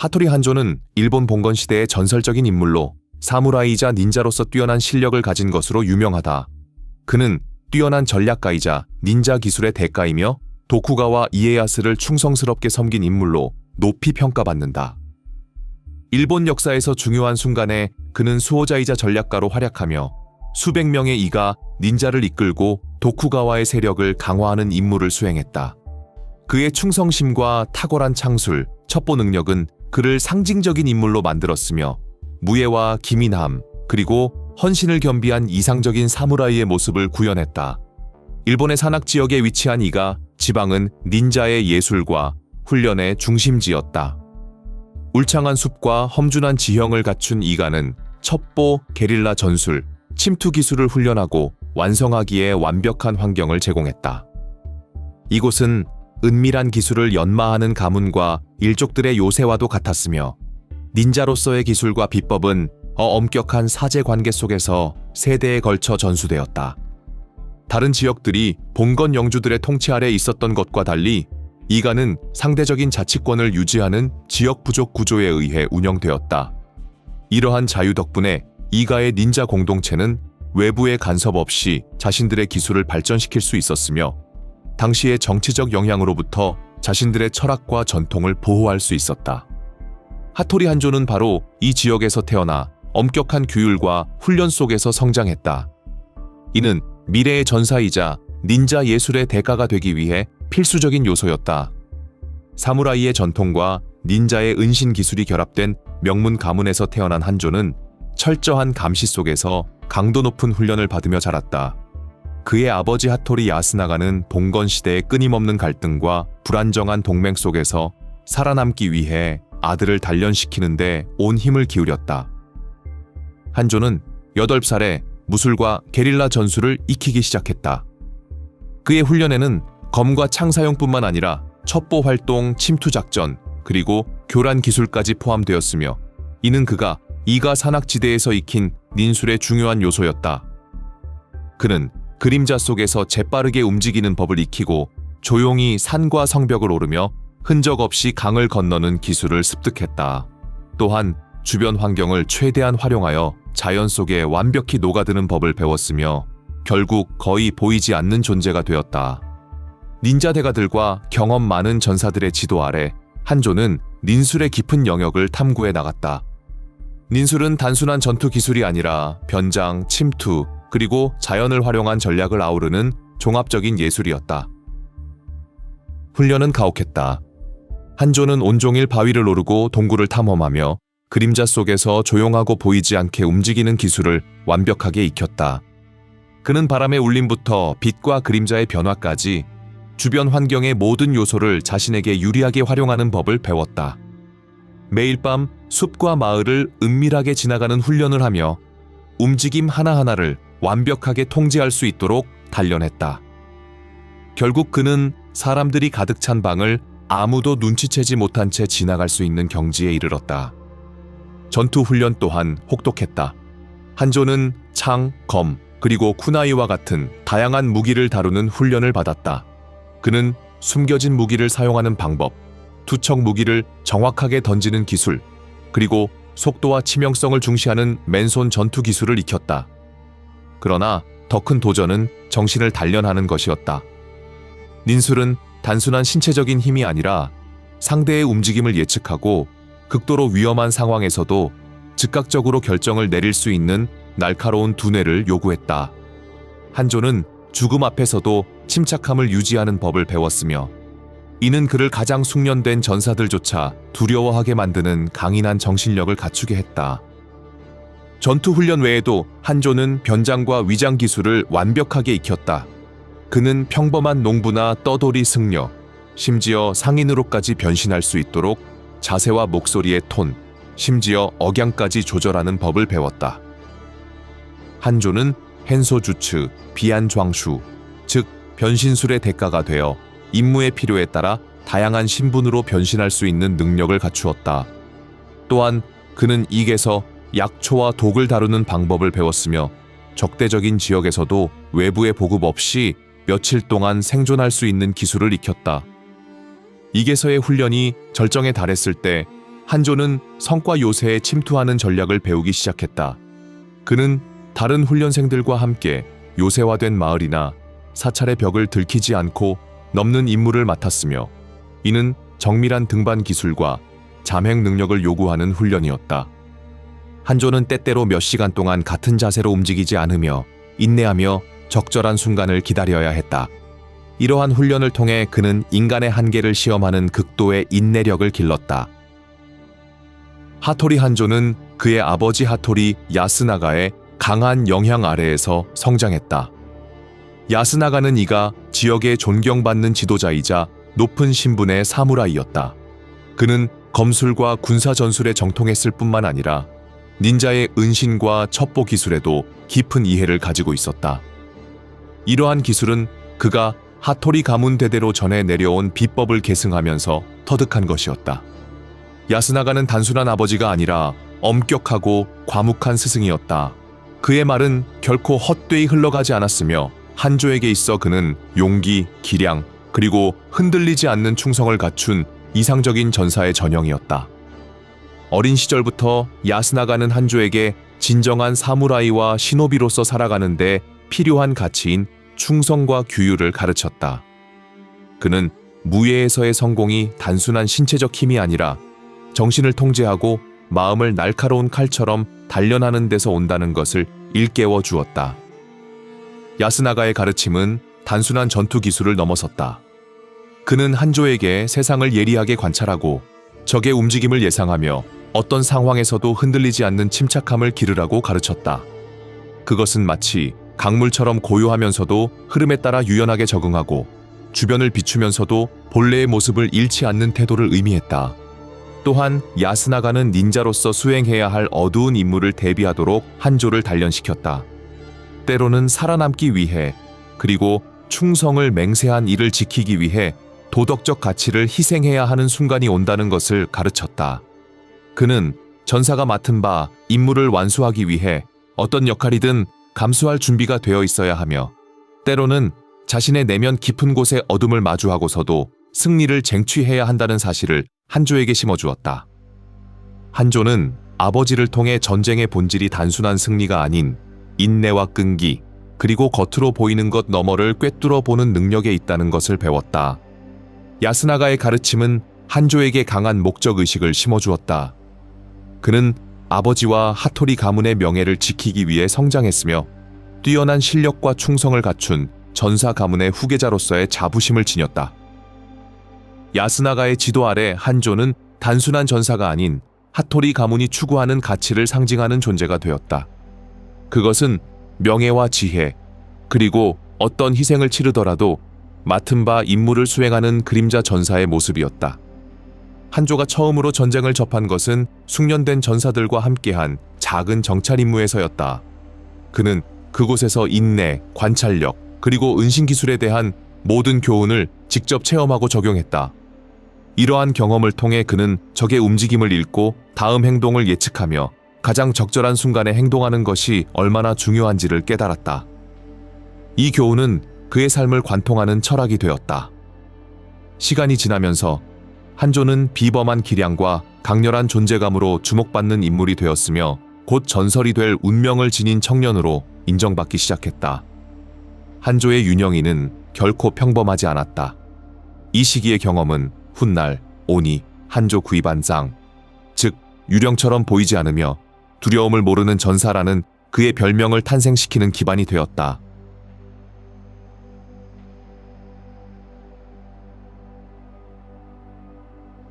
하토리 한조는 일본 봉건 시대의 전설적인 인물로 사무라이이자 닌자로서 뛰어난 실력을 가진 것으로 유명하다. 그는 뛰어난 전략가이자 닌자 기술의 대가이며 도쿠가와 이에야스를 충성스럽게 섬긴 인물로 높이 평가받는다. 일본 역사에서 중요한 순간에 그는 수호자이자 전략가로 활약하며 수백 명의 이가 닌자를 이끌고 도쿠가와의 세력을 강화하는 임무를 수행했다. 그의 충성심과 탁월한 창술, 첩보 능력은 그를 상징적인 인물로 만들었으며 무예와 기민함, 그리고 헌신을 겸비한 이상적인 사무라이의 모습을 구현했다. 일본의 산악 지역에 위치한 이가 지방은 닌자의 예술과 훈련의 중심지였다. 울창한 숲과 험준한 지형을 갖춘 이가는 첩보, 게릴라 전술, 침투 기술을 훈련하고 완성하기에 완벽한 환경을 제공했다. 이곳은 은밀한 기술을 연마하는 가문과 일족들의 요새와도 같았으며 닌자로서의 기술과 비법은 어엄격한 사제 관계 속에서 세대에 걸쳐 전수되었다. 다른 지역들이 봉건 영주들의 통치 아래 있었던 것과 달리 이가는 상대적인 자치권을 유지하는 지역 부족 구조에 의해 운영되었다. 이러한 자유 덕분에 이가의 닌자 공동체는 외부의 간섭 없이 자신들의 기술을 발전시킬 수 있었으며 당시의 정치적 영향으로부터 자신들의 철학과 전통을 보호할 수 있었다. 하토리 한조는 바로 이 지역에서 태어나 엄격한 규율과 훈련 속에서 성장했다. 이는 미래의 전사이자 닌자 예술의 대가가 되기 위해 필수적인 요소였다. 사무라이의 전통과 닌자의 은신 기술이 결합된 명문 가문에서 태어난 한조는 철저한 감시 속에서 강도 높은 훈련을 받으며 자랐다. 그의 아버지 하토리 야스나가는 봉건 시대의 끊임없는 갈등과 불안정한 동맹 속에서 살아남기 위해 아들을 단련시키는데 온 힘을 기울였다. 한조는 8살에 무술과 게릴라 전술을 익히기 시작했다. 그의 훈련에는 검과 창 사용뿐만 아니라 첩보 활동, 침투 작전, 그리고 교란 기술까지 포함되었으며 이는 그가 이가 산악지대에서 익힌 닌술의 중요한 요소였다. 그는 그림자 속에서 재빠르게 움직이는 법을 익히고 조용히 산과 성벽을 오르며 흔적 없이 강을 건너는 기술을 습득했다. 또한 주변 환경을 최대한 활용하여 자연 속에 완벽히 녹아드는 법을 배웠으며 결국 거의 보이지 않는 존재가 되었다. 닌자 대가들과 경험 많은 전사들의 지도 아래 한조는 닌술의 깊은 영역을 탐구해 나갔다. 닌술은 단순한 전투 기술이 아니라 변장, 침투, 그리고 자연을 활용한 전략을 아우르는 종합적인 예술이었다. 훈련은 가혹했다. 한조는 온종일 바위를 오르고 동굴을 탐험하며 그림자 속에서 조용하고 보이지 않게 움직이는 기술을 완벽하게 익혔다. 그는 바람의 울림부터 빛과 그림자의 변화까지 주변 환경의 모든 요소를 자신에게 유리하게 활용하는 법을 배웠다. 매일 밤 숲과 마을을 은밀하게 지나가는 훈련을 하며 움직임 하나하나를 완벽하게 통제할 수 있도록 단련했다. 결국 그는 사람들이 가득 찬 방을 아무도 눈치채지 못한 채 지나갈 수 있는 경지에 이르렀다. 전투 훈련 또한 혹독했다. 한조는 창, 검, 그리고 쿠나이와 같은 다양한 무기를 다루는 훈련을 받았다. 그는 숨겨진 무기를 사용하는 방법, 투척 무기를 정확하게 던지는 기술, 그리고 속도와 치명성을 중시하는 맨손 전투 기술을 익혔다. 그러나 더 큰 도전은 정신을 단련하는 것이었다. 닌술은 단순한 신체적인 힘이 아니라 상대의 움직임을 예측하고 극도로 위험한 상황에서도 즉각적으로 결정을 내릴 수 있는 날카로운 두뇌를 요구했다. 한조는 죽음 앞에서도 침착함을 유지하는 법을 배웠으며 이는 그를 가장 숙련된 전사들조차 두려워하게 만드는 강인한 정신력을 갖추게 했다. 전투 훈련 외에도 한조는 변장과 위장 기술을 완벽하게 익혔다. 그는 평범한 농부나 떠돌이 승려, 심지어 상인으로까지 변신할 수 있도록 자세와 목소리의 톤, 심지어 억양까지 조절하는 법을 배웠다. 한조는 헨소주츠, 비안좌수, 즉 변신술의 대가가 되어 임무의 필요에 따라 다양한 신분으로 변신할 수 있는 능력을 갖추었다. 또한 그는 익에서 약초와 독을 다루는 방법을 배웠으며 적대적인 지역에서도 외부의 보급 없이 며칠 동안 생존할 수 있는 기술을 익혔다. 이게서의 훈련이 절정에 달했을 때 한조는 성과 요새에 침투하는 전략을 배우기 시작했다. 그는 다른 훈련생들과 함께 요새화된 마을이나 사찰의 벽을 들키지 않고 넘는 임무를 맡았으며 이는 정밀한 등반 기술과 잠행 능력을 요구하는 훈련이었다. 한조는 때때로 몇 시간 동안 같은 자세로 움직이지 않으며 인내하며 적절한 순간을 기다려야 했다. 이러한 훈련을 통해 그는 인간의 한계를 시험하는 극도의 인내력을 길렀다. 하토리 한조는 그의 아버지 하토리 야스나가의 강한 영향 아래에서 성장했다. 야스나가는 이가 지역에 존경받는 지도자이자 높은 신분의 사무라이였다. 그는 검술과 군사 전술에 정통했을 뿐만 아니라 닌자의 은신과 첩보 기술에도 깊은 이해를 가지고 있었다. 이러한 기술은 그가 하토리 가문 대대로 전해 내려온 비법을 계승하면서 터득한 것이었다. 야스나가는 단순한 아버지가 아니라 엄격하고 과묵한 스승이었다. 그의 말은 결코 헛되이 흘러가지 않았으며 한조에게 있어 그는 용기, 기량, 그리고 흔들리지 않는 충성을 갖춘 이상적인 전사의 전형이었다. 어린 시절부터 야스나가는 한조에게 진정한 사무라이와 시노비로서 살아가는데 필요한 가치인 충성과 규율을 가르쳤다. 그는 무예에서의 성공이 단순한 신체적 힘이 아니라 정신을 통제하고 마음을 날카로운 칼처럼 단련하는 데서 온다는 것을 일깨워 주었다. 야스나가의 가르침은 단순한 전투 기술을 넘어섰다. 그는 한조에게 세상을 예리하게 관찰하고 적의 움직임을 예상하며 어떤 상황에서도 흔들리지 않는 침착함을 기르라고 가르쳤다. 그것은 마치 강물처럼 고요하면서도 흐름에 따라 유연하게 적응하고 주변을 비추면서도 본래의 모습을 잃지 않는 태도를 의미했다. 또한 야스나가는 닌자로서 수행해야 할 어두운 임무를 대비하도록 한조를 단련시켰다. 때로는 살아남기 위해 그리고 충성을 맹세한 이를 지키기 위해 도덕적 가치를 희생해야 하는 순간이 온다는 것을 가르쳤다. 그는 전사가 맡은 바 임무를 완수하기 위해 어떤 역할이든 감수할 준비가 되어 있어야 하며 때로는 자신의 내면 깊은 곳의 어둠을 마주하고서도 승리를 쟁취해야 한다는 사실을 한조에게 심어주었다. 한조는 아버지를 통해 전쟁의 본질이 단순한 승리가 아닌 인내와 끈기, 그리고 겉으로 보이는 것 너머를 꿰뚫어 보는 능력에 있다는 것을 배웠다. 야스나가의 가르침은 한조에게 강한 목적 의식을 심어주었다. 그는 아버지와 하토리 가문의 명예를 지키기 위해 성장했으며 뛰어난 실력과 충성을 갖춘 전사 가문의 후계자로서의 자부심을 지녔다. 야스나가의 지도 아래 한조는 단순한 전사가 아닌 하토리 가문이 추구하는 가치를 상징하는 존재가 되었다. 그것은 명예와 지혜, 그리고 어떤 희생을 치르더라도 맡은 바 임무를 수행하는 그림자 전사의 모습이었다. 한조가 처음으로 전쟁을 접한 것은 숙련된 전사들과 함께한 작은 정찰 임무에서였다. 그는 그곳에서 인내, 관찰력, 그리고 은신 기술에 대한 모든 교훈을 직접 체험하고 적용했다. 이러한 경험을 통해 그는 적의 움직임을 읽고 다음 행동을 예측하며 가장 적절한 순간에 행동하는 것이 얼마나 중요한지를 깨달았다. 이 교훈은 그의 삶을 관통하는 철학이 되었다. 시간이 지나면서 한조는 비범한 기량과 강렬한 존재감으로 주목받는 인물이 되었으며 곧 전설이 될 운명을 지닌 청년으로 인정받기 시작했다. 한조의 윤영이는 결코 평범하지 않았다. 이 시기의 경험은 훗날 오니 한조 구이반상, 즉 유령처럼 보이지 않으며 두려움을 모르는 전사라는 그의 별명을 탄생시키는 기반이 되었다.